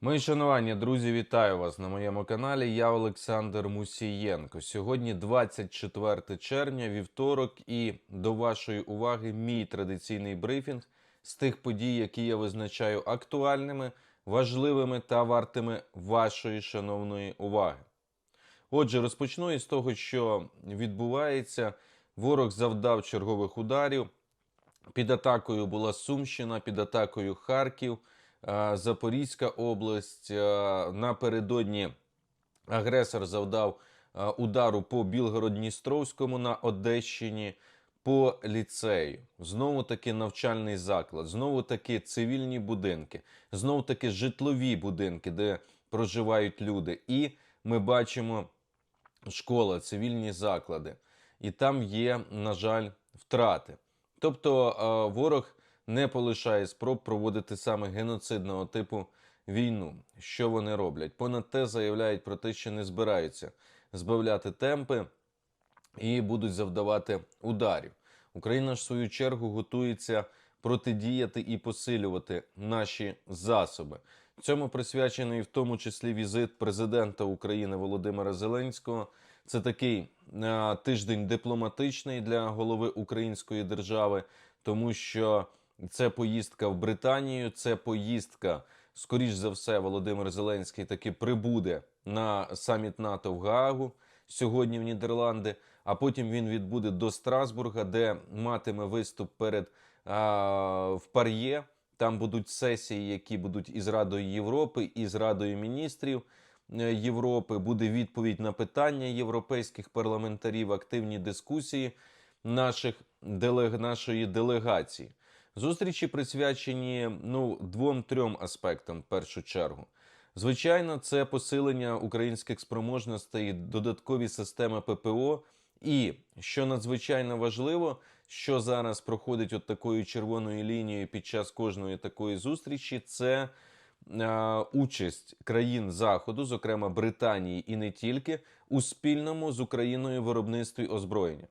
Мої шанування, друзі, вітаю вас на моєму каналі. Я Олександр Мусієнко. Сьогодні 24 червня, вівторок, і до вашої уваги мій традиційний брифінг з тих подій, які я визначаю актуальними, важливими та вартими вашої шановної уваги. Отже, розпочну із того, що відбувається. Ворог завдав чергових ударів. Під атакою була Сумщина, під атакою Харків, Запорізька область. Е, Напередодні агресор завдав е, удару по Білгород-Дністровському на Одещині, по ліцею. Знову таки навчальний заклад, знову таки цивільні будинки, знову таки житлові будинки, де проживають люди. І ми бачимо школа, цивільні заклади. І там є, на жаль, втрати. Тобто е, ворог не полишає спроб проводити саме геноцидного типу війну. Що вони роблять? Понад те заявляють про те, що не збираються збавляти темпи і будуть завдавати ударів. Україна ж в свою чергу готується протидіяти і посилювати наші засоби. Цьому присвячений в тому числі візит президента України Володимира Зеленського. Це такий е, тиждень дипломатичний для голови української держави, тому що це поїздка в Британію, це поїздка, скоріш за все, Володимир Зеленський таки прибуде на саміт НАТО в Гаагу сьогодні в Нідерланди. А потім він відбуде до Страсбурга, де матиме виступ перед а, в Пар'є. Там будуть сесії, які будуть із Радою Європи, і з Радою міністрів е, Європи. Буде відповідь на питання європейських парламентарів, активні дискусії наших делег... нашої делегації. Зустрічі присвячені ну двом-трьом аспектам в першу чергу. Звичайно, це посилення українських спроможностей, додаткові системи ППО. І що надзвичайно важливо, що зараз проходить от такою червоною лінією під час кожної такої зустрічі, це е, участь країн Заходу, зокрема Британії і не тільки, у спільному з Україною виробництві озброєння.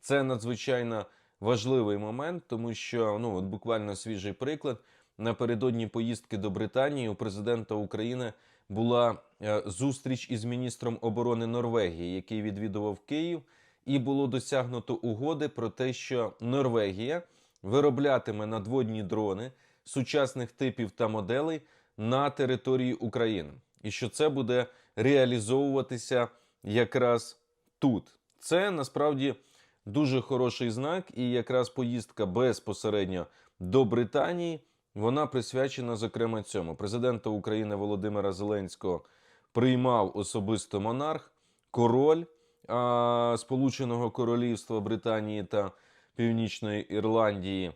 Це надзвичайно важливий момент, тому що ну от буквально свіжий приклад. Напередодні поїздки до Британії у президента України була е, зустріч із міністром оборони Норвегії, який відвідував Київ, і було досягнуто угоди про те, що Норвегія вироблятиме надводні дрони сучасних типів та моделей на території України, і що це буде реалізовуватися якраз тут. Це насправді дуже хороший знак, і якраз поїздка безпосередньо до Британії. Вона присвячена зокрема цьому. Президента України Володимира Зеленського приймав особисто монарх, король Сполученого Королівства Британії та Північної Ірландії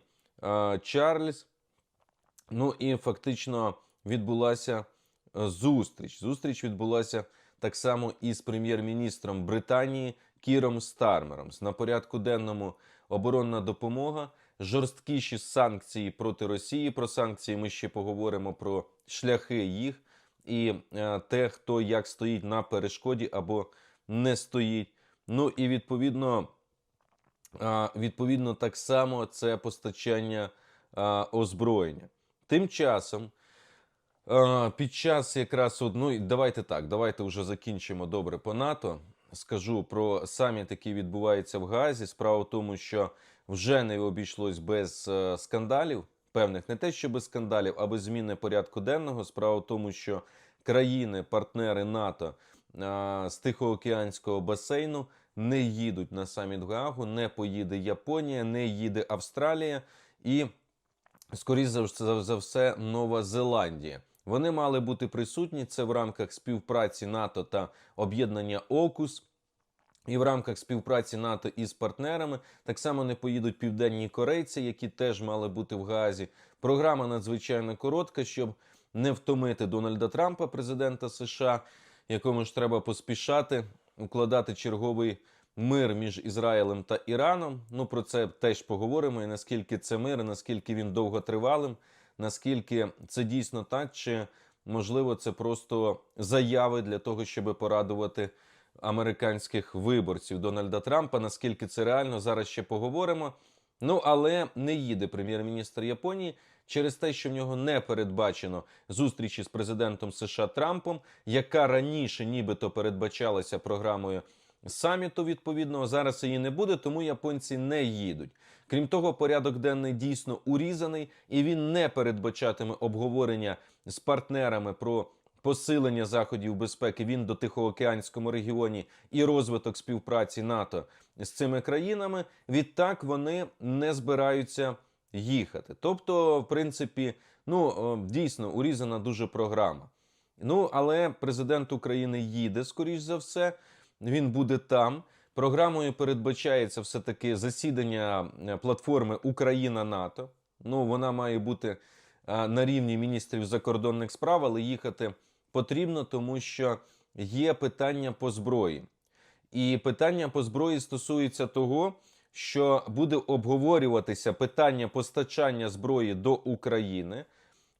Чарльз. Ну і фактично відбулася е, зустріч. Зустріч відбулася так само із прем'єр-міністром Британії Кіром Стармером. На порядку денному оборонна допомога жорсткіші санкції проти Росії. Про санкції ми ще поговоримо про шляхи їх і е, те, хто як стоїть на перешкоді або не стоїть. Ну і відповідно, відповідно, так само це постачання озброєння. Тим часом. Під час якраз от, ну, давайте так, давайте вже закінчимо добре по НАТО. Скажу про саміт, який відбувається в Газі. Справа в тому, що вже не обійшлось без е, скандалів, певних не те, що без скандалів, а без зміни порядку денного. Справа в тому, що країни, партнери НАТО е, з Тихоокеанського басейну не їдуть на саміт в Гаагу, не поїде Японія, не їде Австралія і, скоріш за все, Нова Зеландія. Вони мали бути присутні. Це в рамках співпраці НАТО та об'єднання ОКУС. І в рамках співпраці НАТО із партнерами так само не поїдуть південні корейці, які теж мали бути в Газі. Програма надзвичайно коротка, щоб не втомити Дональда Трампа, президента США, якому ж треба поспішати укладати черговий мир між Ізраїлем та Іраном. Ну про це теж поговоримо. І наскільки це мир, і наскільки він довготривалим, наскільки це дійсно так, чи можливо це просто заяви для того, щоб порадувати американських виборців Дональда Трампа. Наскільки це реально, зараз ще поговоримо. Ну але не їде прем'єр-міністр Японії. через те, що в нього не передбачено зустрічі з президентом США Трампом, яка раніше нібито передбачалася програмою саміту відповідного. Зараз її не буде, тому японці не їдуть. Крім того, порядок денний дійсно урізаний, і він не передбачатиме обговорення з партнерами про посилення заходів безпеки в індотихоокеанському регіоні і розвиток співпраці НАТО з цими країнами. Відтак вони не збираються їхати. Тобто, в принципі, ну дійсно урізана дуже програма. Ну, але президент України їде, скоріш за все, він буде там. Програмою передбачається все-таки засідання е, платформи Україна НАТО. Ну, вона має бути е, на рівні міністрів закордонних справ, але їхати потрібно, тому що є питання по зброї. І питання по зброї стосується того, що буде обговорюватися питання постачання зброї до України,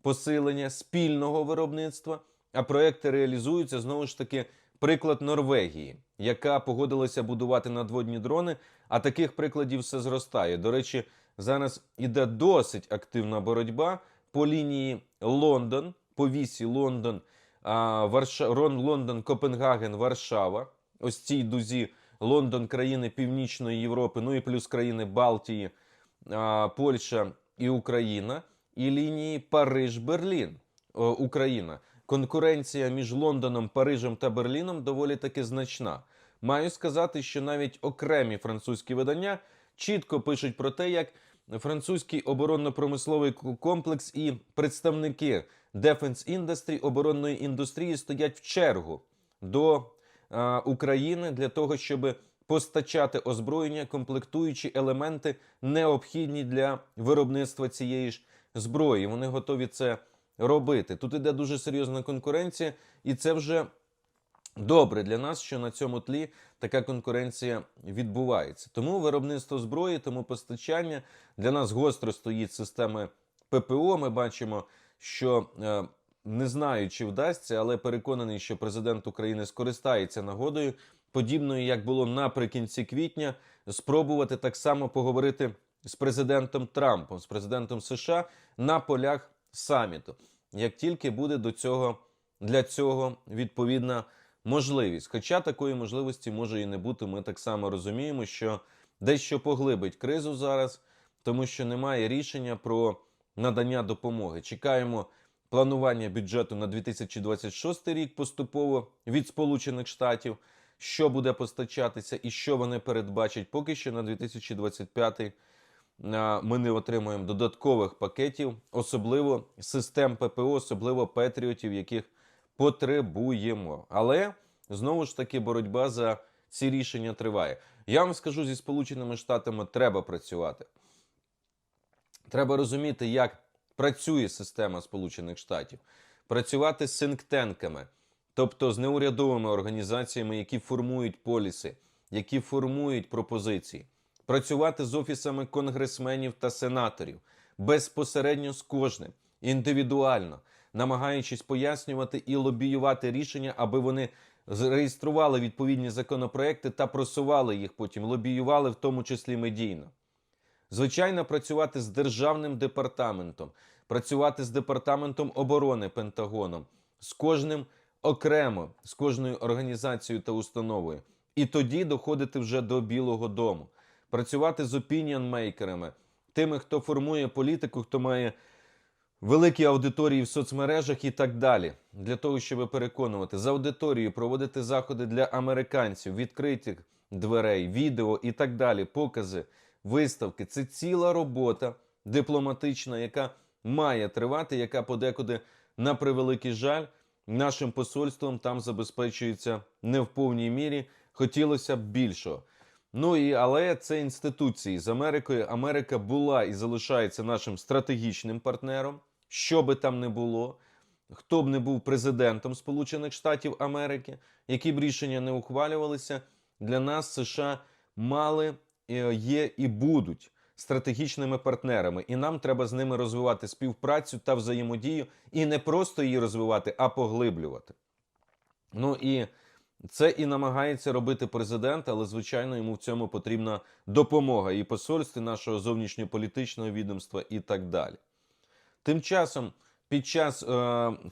посилення спільного виробництва. А проекти реалізуються знову ж таки приклад Норвегії, яка погодилася будувати надводні дрони. А таких прикладів все зростає. До речі, зараз іде досить активна боротьба по лінії Лондон, по вісі Лондон, Варша... Лондон, Копенгаген, Варшава. Ось цій дузі Лондон, країни Північної Європи, ну і плюс країни Балтії, Польща і Україна, і лінії Париж-Берлін, Україна. Конкуренція між Лондоном, Парижем та Берліном доволі таки значна. Маю сказати, що навіть окремі французькі видання чітко пишуть про те, як французький оборонно-промисловий комплекс і представники Defense Industry, оборонної індустрії стоять в чергу до е, України для того, щоб постачати озброєння, комплектуючі елементи, необхідні для виробництва цієї ж зброї. Вони готові це робити. Тут іде дуже серйозна конкуренція, і це вже добре для нас, що на цьому тлі така конкуренція відбувається. Тому виробництво зброї, тому постачання для нас гостро стоїть системи ППО. Ми бачимо, що е, не знаю, чи вдасться, але переконаний, що президент України скористається нагодою, подібною, як було наприкінці квітня, спробувати так само поговорити з президентом Трампом, з президентом США на полях саміту, як тільки буде до цього для цього відповідна можливість. Хоча такої можливості може і не бути. Ми так само розуміємо, що дещо поглибить кризу зараз, тому що немає рішення про надання допомоги. Чекаємо планування бюджету на 2026 рік поступово від Сполучених Штатів, що буде постачатися і що вони передбачать. Поки що на 2025 а, ми не отримуємо додаткових пакетів, особливо систем ППО, особливо Петріотів, яких потребуємо. Але знову ж таки боротьба за ці рішення триває. Я вам скажу, зі Сполученими Штатами треба працювати. Треба розуміти, як працює система Сполучених Штатів, працювати з синктенками, тобто з неурядовими організаціями, які формують поліси, які формують пропозиції, працювати з офісами конгресменів та сенаторів безпосередньо з кожним, індивідуально, намагаючись пояснювати і лобіювати рішення, аби вони зареєстрували відповідні законопроекти та просували їх потім, лобіювали в тому числі медійно. Звичайно, працювати з державним департаментом, працювати з департаментом оборони Пентагоном, з кожним окремо, з кожною організацією та установою. І тоді доходити вже до Білого Дому, працювати з опініон-мейкерами, тими, хто формує політику, хто має великі аудиторії в соцмережах і так далі, для того, щоб переконувати з аудиторією, проводити заходи для американців, відкритих дверей, відео і так далі, покази, виставки. Це ціла робота дипломатична, яка має тривати, яка подекуди, на превеликий жаль, нашим посольством там забезпечується не в повній мірі. Хотілося б більшого. Ну і але це інституції з Америкою. Америка була і залишається нашим стратегічним партнером, що би там не було, хто б не був президентом Сполучених Штатів Америки, які б рішення не ухвалювалися, для нас США мали, е, є і будуть стратегічними партнерами, і нам треба з ними розвивати співпрацю та взаємодію, і не просто її розвивати, а поглиблювати. Ну і це і намагається робити президент, але звичайно йому в цьому потрібна допомога і посольстві нашого зовнішньополітичного відомства, і так далі. Тим часом, під час е,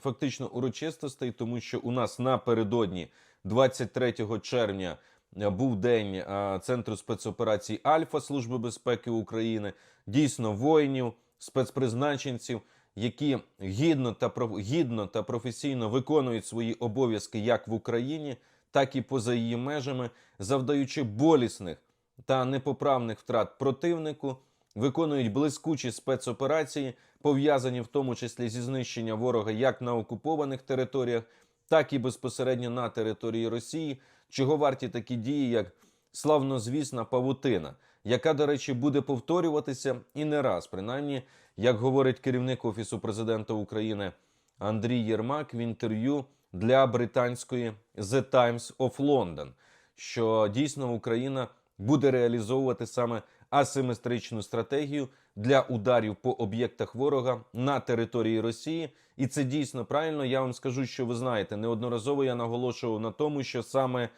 фактично урочистостей, тому що у нас напередодні 23 червня е, був день е, Центру спецоперацій Альфа Служби безпеки України, дійсно воїнів, спецпризначенців, які гідно та гідно та професійно виконують свої обов'язки як в Україні, так і поза її межами, завдаючи болісних та непоправних втрат противнику, виконують блискучі спецоперації, пов'язані в тому числі зі знищенням ворога як на окупованих територіях, так і безпосередньо на території Росії, чого варті такі дії, як славнозвісна павутина, яка, до речі, буде повторюватися і не раз, принаймні, як говорить керівник Офісу президента України Андрій Єрмак в інтерв'ю для британської The Times of London, що дійсно Україна буде реалізовувати саме асиметричну стратегію для ударів по об'єктах ворога на території Росії, і це дійсно правильно. Я вам скажу, що ви знаєте, неодноразово я наголошував на тому, що саме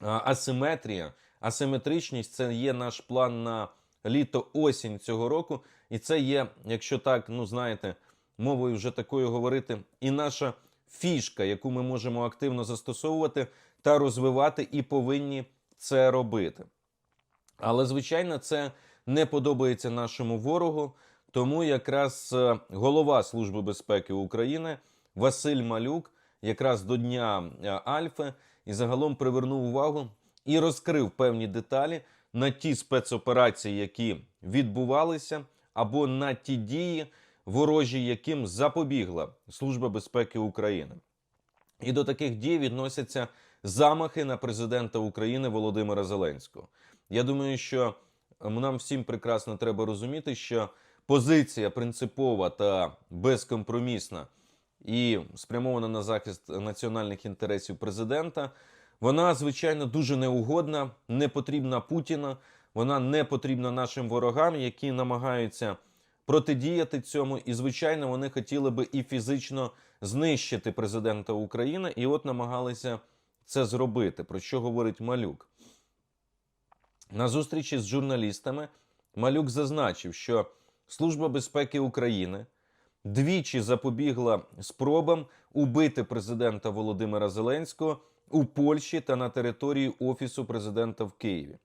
асиметрія, асиметричність це є наш план на літо-осінь цього року, і це є, якщо так, ну знаєте, мовою вже такою говорити, і наша фішка, яку ми можемо активно застосовувати та розвивати, і повинні це робити. Але, звичайно, це не подобається нашому ворогу. Тому якраз е, голова Служби безпеки України Василь Малюк якраз до дня е, Альфи і загалом привернув увагу і розкрив певні деталі на ті спецоперації, які відбувалися, або на ті дії ворожі, яким запобігла Служба безпеки України. І до таких дій відносяться замахи на президента України Володимира Зеленського. Я думаю, що нам всім прекрасно треба розуміти, що позиція принципова та безкомпромісна і спрямована на захист національних інтересів президента, вона звичайно дуже неугодна, не потрібна Путіна. Вона не потрібна нашим ворогам, які намагаються протидіяти цьому. І, звичайно, вони хотіли би і фізично знищити президента України, і от намагалися це зробити. Про що говорить Малюк? На зустрічі з журналістами Малюк зазначив, що Служба безпеки України двічі запобігла спробам убити президента Володимира Зеленського у Польщі та на території Офісу президента в Києві.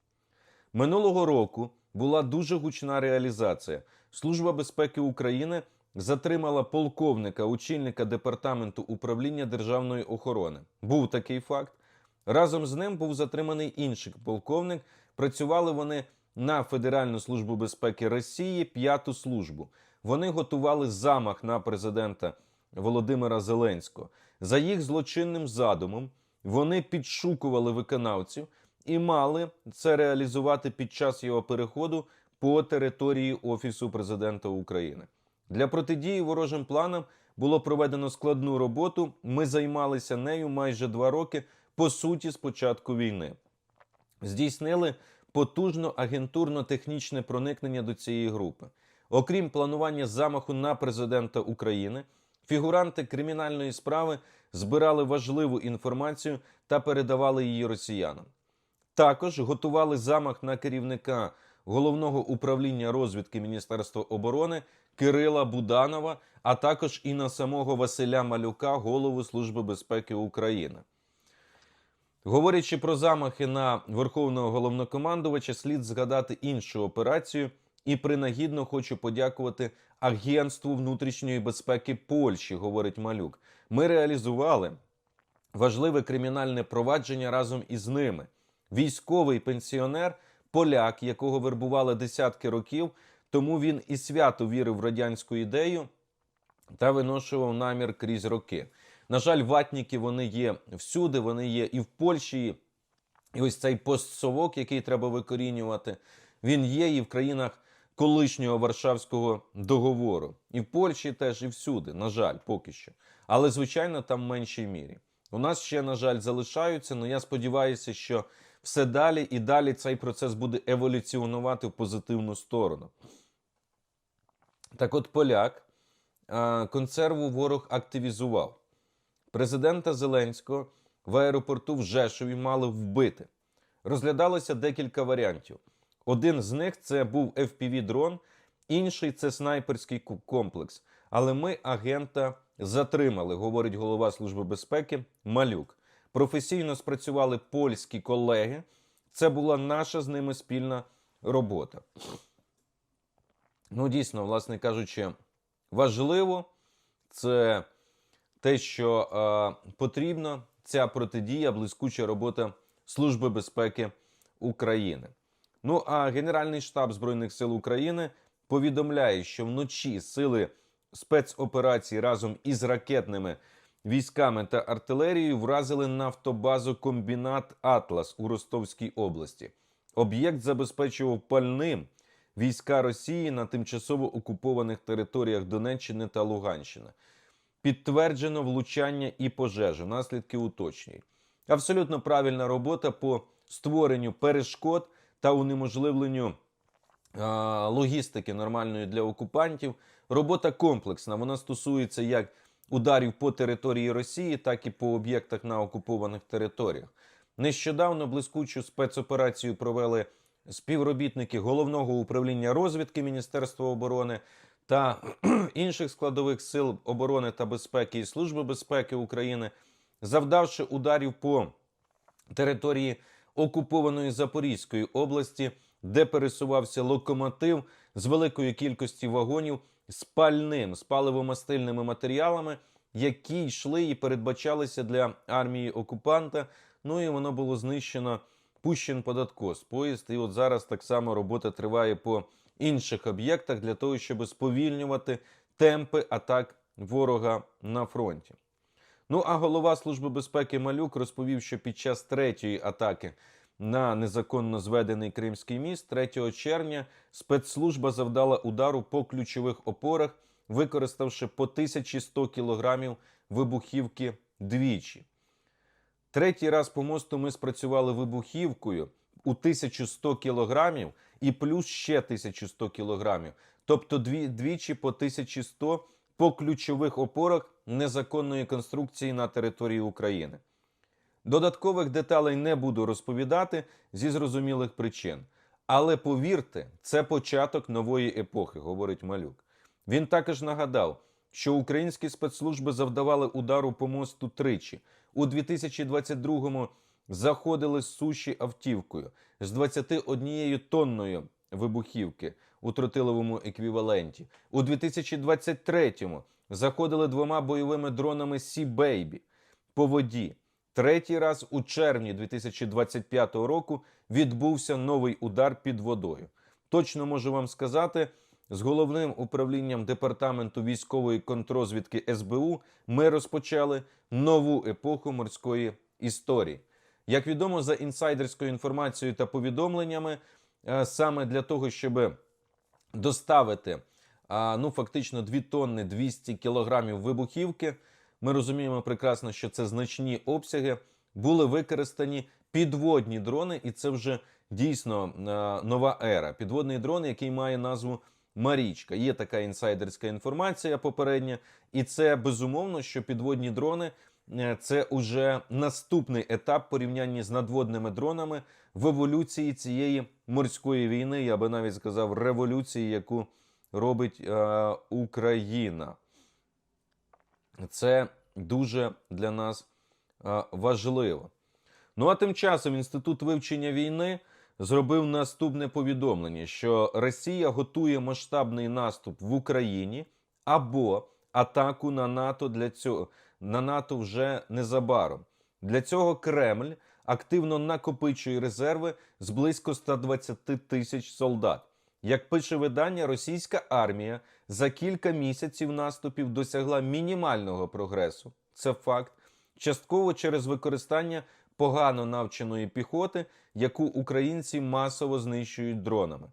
Минулого року була дуже гучна реалізація. Служба безпеки України затримала полковника, очільника департаменту управління державної охорони. Був такий факт. Разом з ним був затриманий інший полковник. Працювали вони на Федеральну службу безпеки Росії, п'яту службу. Вони готували замах на президента Володимира Зеленського. За їх злочинним задумом вони підшукували виконавців і мали це реалізувати під час його переходу по території Офісу президента України. Для протидії ворожим планам було проведено складну роботу. Ми займалися нею майже два роки, по суті, з початку війни. Здійснили потужно агентурно-технічне проникнення до цієї групи. Окрім планування замаху на президента України, фігуранти кримінальної справи збирали важливу інформацію та передавали її росіянам. Також готували замах на керівника головного управління розвідки Міністерства оборони Кирила Буданова, а також і на самого Василя Малюка, голову Служби безпеки України. Говорячи про замахи на верховного головнокомандувача, слід згадати іншу операцію. І принагідно хочу подякувати Агентству внутрішньої безпеки Польщі, говорить Малюк. Ми реалізували важливе кримінальне провадження разом із ними. Військовий пенсіонер, поляк, якого вербували десятки років, тому він і свято вірив в радянську ідею та виношував намір крізь роки. На жаль, ватніки вони є всюди, вони є і в Польщі, і ось цей постсовок, який треба викорінювати, він є і в країнах колишнього Варшавського договору. І в Польщі теж, і всюди, на жаль, поки що. Але, звичайно, там в меншій мірі. У нас ще, на жаль, залишаються, але я сподіваюся, що все далі і далі цей процес буде еволюціонувати в позитивну сторону. Так от поляк консерву ворог активізував. Президента Зеленського в аеропорту в Жешові мали вбити. Розглядалося декілька варіантів. Один з них це був FPV-дрон інший це снайперський комплекс. Але ми агента затримали, говорить голова Служби безпеки Малюк. Професійно спрацювали польські колеги. Це була наша з ними спільна робота. Ну, дійсно, власне кажучи, важливо це те, що е, потрібно ця протидія, блискуча робота Служби безпеки України. Ну а Генеральний штаб Збройних сил України повідомляє, що вночі сили спецоперації разом із ракетними військами та артилерією вразили нафтобазу комбінат Атлас у Ростовській області. Об'єкт забезпечував пальним війська Росії на тимчасово окупованих територіях Донеччини та Луганщини. Підтверджено влучання і пожежу. Наслідки уточнюють. Абсолютно правильна робота по створенню перешкод та унеможливленню а, логістики нормальної для окупантів. Робота комплексна. Вона стосується як ударів по території Росії, так і по об'єктах на окупованих територіях. Нещодавно блискучу спецоперацію провели співробітники головного управління розвідки Міністерства оборони та інших складових сил оборони та безпеки і Служби безпеки України, завдавши ударів по території окупованої Запорізької області, де пересувався локомотив з великою кількістю вагонів з пальним, з паливомастильними матеріалами, які йшли і передбачалися для армії окупанта. Ну і воно було знищено пущен под откос поїзд. І от зараз так само робота триває по інших об'єктах для того, щоб сповільнювати темпи атак ворога на фронті. Ну а голова Служби безпеки Малюк розповів, що під час третьої атаки на незаконно зведений Кримський міст 3 червня спецслужба завдала удару по ключових опорах, використавши по 1100 кілограмів вибухівки двічі. Третій раз по мосту ми спрацювали вибухівкою у 1100 кілограмів і плюс ще 1100 кілограмів. Тобто дві, двічі по 1100 по ключових опорах незаконної конструкції на території України. Додаткових деталей не буду розповідати зі зрозумілих причин. Але повірте, це початок нової епохи, говорить Малюк. Він також нагадав, що українські спецслужби завдавали удару по мосту тричі. У 2022-му заходили з суші автівкою з 21 тонною вибухівки у тротиловому еквіваленті. У 2023-му заходили двома бойовими дронами Sea Baby по воді. Третій раз у червні 2025 року відбувся новий удар під водою. Точно можу вам сказати, з головним управлінням департаменту військової контрозвідки СБУ ми розпочали нову епоху морської історії. Як відомо, за інсайдерською інформацією та повідомленнями, е, саме для того, щоб доставити ну фактично 2 тонни 200 кілограмів вибухівки. Ми розуміємо прекрасно, що це значні обсяги. Були використані підводні дрони, і це вже дійсно нова ера. Підводний дрон, який має назву Марічка. Є така інсайдерська інформація попередня, і це безумовно, що підводні дрони е, це уже наступний етап порівняння з надводними дронами в еволюції цієї морської війни. Я би навіть сказав революції, яку робить е, Україна. Це дуже для нас е, важливо. Ну а тим часом Інститут вивчення війни зробив наступне повідомлення, що Росія готує масштабний наступ в Україні або атаку на НАТО для цього на НАТО вже незабаром. Для цього Кремль активно накопичує резерви з близько 120 тисяч солдат. Як пише видання, російська армія за кілька місяців наступів досягла мінімального прогресу. Це факт, частково через використання погано навченої піхоти, яку українці масово знищують дронами.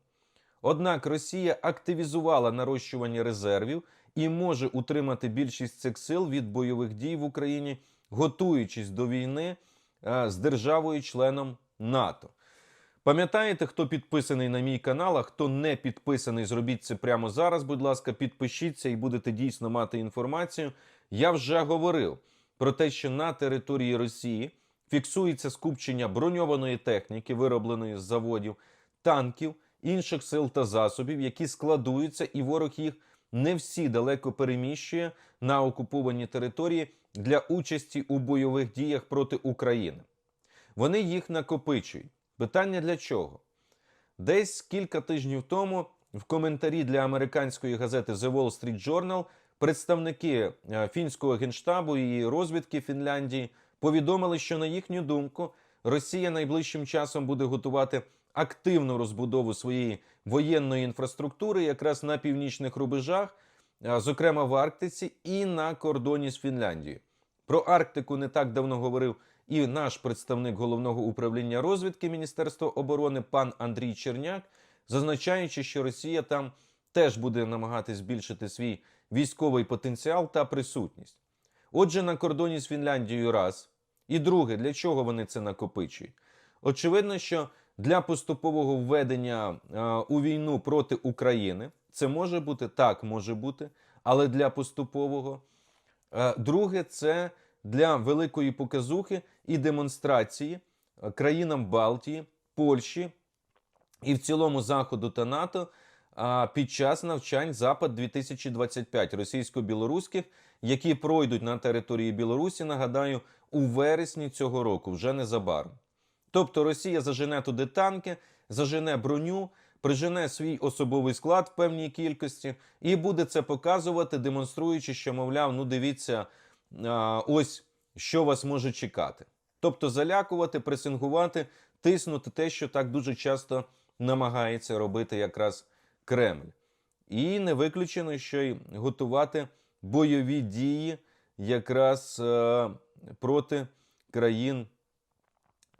Однак Росія активізувала нарощування резервів і може утримати більшість цих сил від бойових дій в Україні, готуючись до війни е, з державою-членом НАТО. Пам'ятаєте, хто підписаний на мій канал, а хто не підписаний, зробіть це прямо зараз. Будь ласка, підпишіться і будете дійсно мати інформацію. Я вже говорив про те, що на території Росії фіксується скупчення броньованої техніки, виробленої з заводів, танків інших сил та засобів, які складуються, і ворог їх не всі далеко переміщує на окуповані території для участі у бойових діях проти України. Вони їх накопичують. Питання для чого? Десь кілька тижнів тому в коментарі для американської газети The Wall Street Journal представники е, фінського генштабу і розвідки Фінляндії повідомили, що на їхню думку Росія найближчим часом буде готувати активну розбудову своєї воєнної інфраструктури якраз на північних рубежах, зокрема в Арктиці і на кордоні з Фінляндією. Про Арктику не так давно говорив і наш представник головного управління розвідки Міністерства оборони пан Андрій Черняк, зазначаючи, що Росія там теж буде намагатись збільшити свій військовий потенціал та присутність. Отже, на кордоні з Фінляндією раз. І друге, для чого вони це накопичують? Очевидно, що для поступового введення е, у війну проти України це може бути так, може бути, але для поступового. Е, Друге, це для великої показухи і демонстрації е, країнам Балтії, Польщі і в цілому Заходу та НАТО під час навчань Запад 2025 російсько-білоруських, які пройдуть на території Білорусі, нагадаю, у вересні цього року, вже незабаром. Тобто Росія зажене туди танки, зажене броню, прижене свій особовий склад в певній кількості і буде це показувати, демонструючи, що, мовляв, ну дивіться, ось що вас може чекати. Тобто залякувати, пресингувати, тиснути те, що так дуже часто намагається робити якраз Кремль. І не виключено, що й готувати бойові дії якраз е, проти країн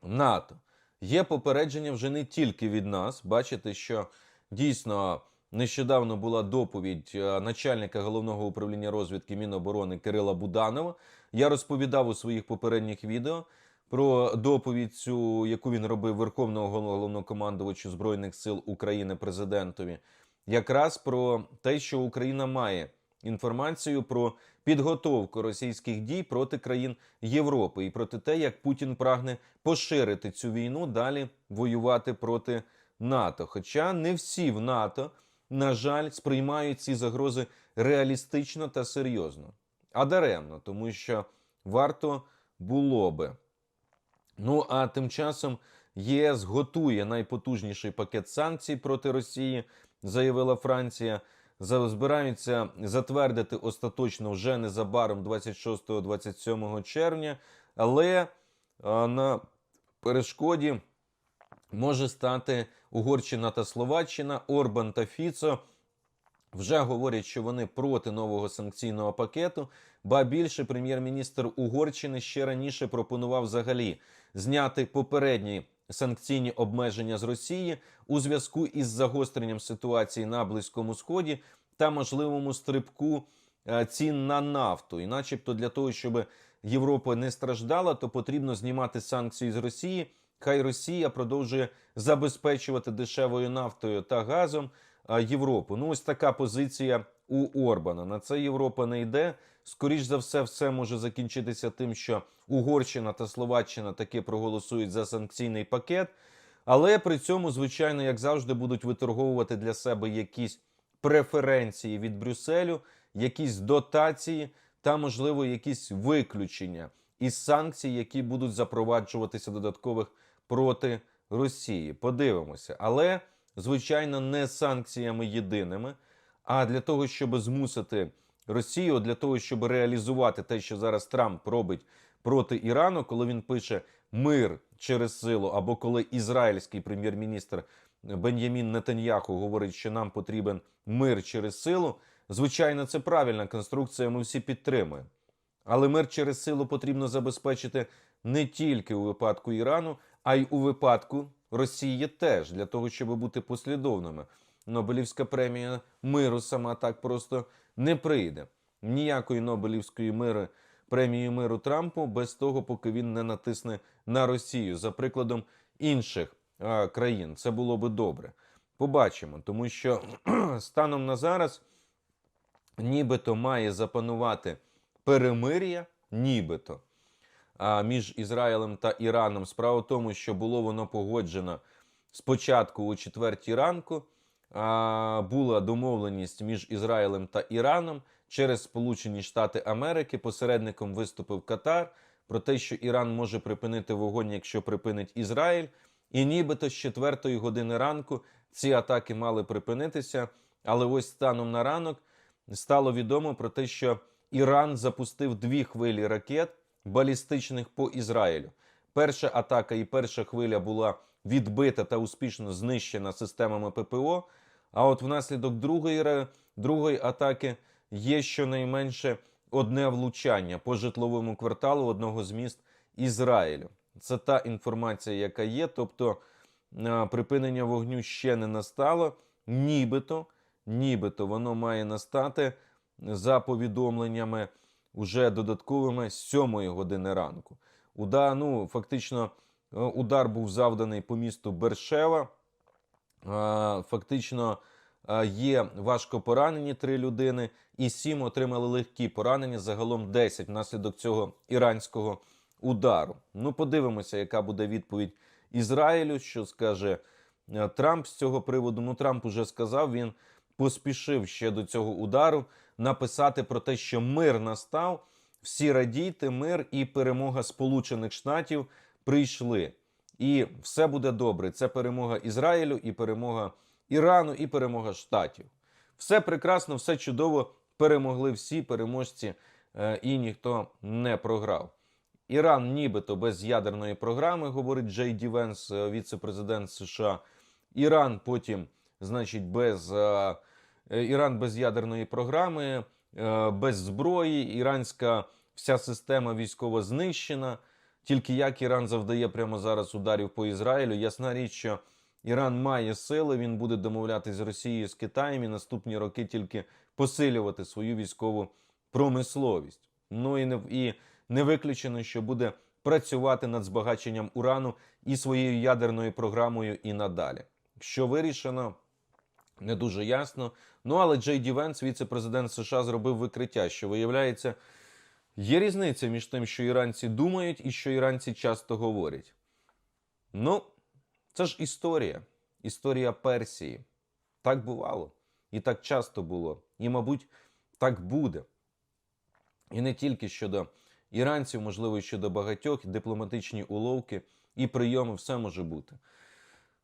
НАТО. Є попередження вже не тільки від нас. Бачите, що дійсно нещодавно була доповідь е, начальника головного управління розвідки Міноборони Кирила Буданова. Я розповідав у своїх попередніх відео про доповідь цю, яку він робив Верховного головнокомандувачу Збройних сил України президентові, якраз про те, що Україна має інформацію про підготовку російських дій проти країн Європи і проти те, як Путін прагне поширити цю війну, далі воювати проти НАТО. Хоча не всі в НАТО, на жаль, сприймають ці загрози реалістично та серйозно, а даремно, тому що варто було би. Ну а тим часом єС готує найпотужніший пакет санкцій проти Росії, заявила Франція. Збираються затвердити остаточно вже незабаром 26-27 червня, але на перешкоді може стати Угорщина та Словаччина, Орбан та Фіцо. Вже говорять, що вони проти нового санкційного пакету. Ба більше прем'єр-міністр Угорщини ще раніше пропонував взагалі зняти попередні санкційні обмеження з Росії у зв'язку із загостренням ситуації на Близькому Сході та можливому стрибку е, цін на нафту. І, начебто, для того, щоб Європа не страждала, то потрібно знімати санкції з Росії. Хай Росія продовжує забезпечувати дешевою нафтою та газом Європу. Ну, ось така позиція у Орбана. На це Європа не йде. Скоріш за все, все може закінчитися тим, що Угорщина та Словаччина таки проголосують за санкційний пакет. Але при цьому, звичайно, як завжди, будуть виторговувати для себе якісь преференції від Брюсселю, якісь дотації та, можливо, якісь виключення із санкцій, які будуть запроваджуватися додаткових проти Росії. Подивимося. Але, звичайно, не санкціями єдиними, а для того, щоб змусити Росію, для того, щоб реалізувати те, що зараз Трамп робить проти Ірану, коли він пише мир через силу, або коли ізраїльський прем'єр-міністр Бен'ямін Нетаньяху говорить, що нам потрібен мир через силу. Звичайно, це правильна конструкція. Ми всі підтримуємо. Але мир через силу потрібно забезпечити не тільки у випадку Ірану, а й у випадку Росії теж для того, щоб бути послідовними. Нобелівська премія миру сама так просто не прийде. Ніякої Нобелівської мири премії миру Трампу без того, поки він не натисне на Росію за прикладом інших а, країн. Це було би добре. Побачимо, тому що станом на зараз нібито має запанувати перемир'я, нібито між Ізраїлем та Іраном. Справа в тому, що було воно погоджено спочатку о 4 ранку була домовленість між Ізраїлем та Іраном через Сполучені Штати Америки. Посередником виступив Катар про те, що Іран може припинити вогонь, якщо припинить Ізраїль. І нібито з 4 години ранку ці атаки мали припинитися. Але ось станом на ранок стало відомо про те, що Іран запустив дві хвилі ракет балістичних по Ізраїлю. Перша атака і перша хвиля була відбита та успішно знищена системами ППО. А от внаслідок другої, другої атаки є щонайменше одне влучання по житловому кварталу одного з міст Ізраїлю. Це та інформація, яка є. Тобто припинення вогню ще не настало. Нібито, нібито воно має настати за повідомленнями уже додатковими 7 години ранку. Уда, ну, фактично, е, удар був завданий по місту Бершева. Е, Фактично е, є важко поранені три людини, і сім отримали легкі поранення. Загалом 10 внаслідок цього іранського удару. Ну, подивимося, яка буде відповідь Ізраїлю, що скаже Трамп з цього приводу. Ну, Трамп уже сказав, він поспішив ще до цього удару написати про те, що мир настав, всі радійте, мир і перемога Сполучених Штатів прийшли. І все буде добре. Це перемога Ізраїлю, і перемога Ірану, і перемога Штатів. Все прекрасно, все чудово. Перемогли всі переможці, е, і ніхто не програв. Іран, нібито без ядерної програми, говорить Джей Ді Венс, е, віце-президент США. Іран потім, значить, без е, Іран без ядерної програми, е, без зброї. Іранська вся система військова знищена. Тільки як Іран завдає прямо зараз ударів по Ізраїлю, ясна річ, що Іран має сили, він буде домовлятися з Росією з Китаєм і наступні роки тільки посилювати свою військову промисловість. Ну і не і не виключено, що буде працювати над збагаченням урану і своєю ядерною програмою і надалі. Що вирішено, не дуже ясно. Ну але Джей Ді Венс, віце-президент США, зробив викриття, що виявляється, є різниця між тим, що іранці думають, і що іранці часто говорять. Ну, це ж історія, історія Персії. Так бувало, і так часто було, і, мабуть, так буде. І не тільки щодо іранців, можливо, і щодо багатьох, дипломатичні уловки і прийоми, все може бути.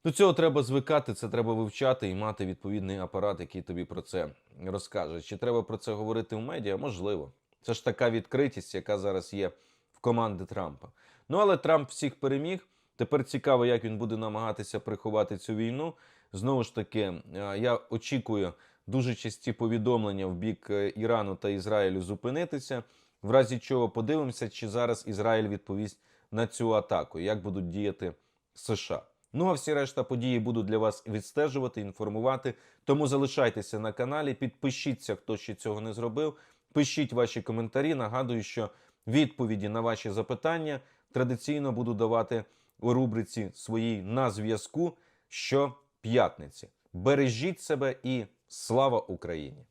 До цього треба звикати, це треба вивчати і мати відповідний апарат, який тобі про це розкаже. Чи треба про це говорити в медіа? Можливо. Це ж така відкритість, яка зараз є в команди Трампа. Ну але Трамп всіх переміг. Тепер цікаво, як він буде намагатися приховати цю війну. Знову ж таки, е, я очікую дуже часті повідомлення в бік е, Ірану та Ізраїлю зупинитися. В разі чого подивимося, чи зараз Ізраїль відповість на цю атаку, як будуть діяти США. Ну а всі решта події буду для вас відстежувати, інформувати. Тому залишайтеся на каналі, підпишіться, хто ще цього не зробив. Пишіть ваші коментарі. Нагадую, що відповіді на ваші запитання традиційно буду давати у рубриці своїй на зв'язку щоп'ятниці. Бережіть себе і слава Україні!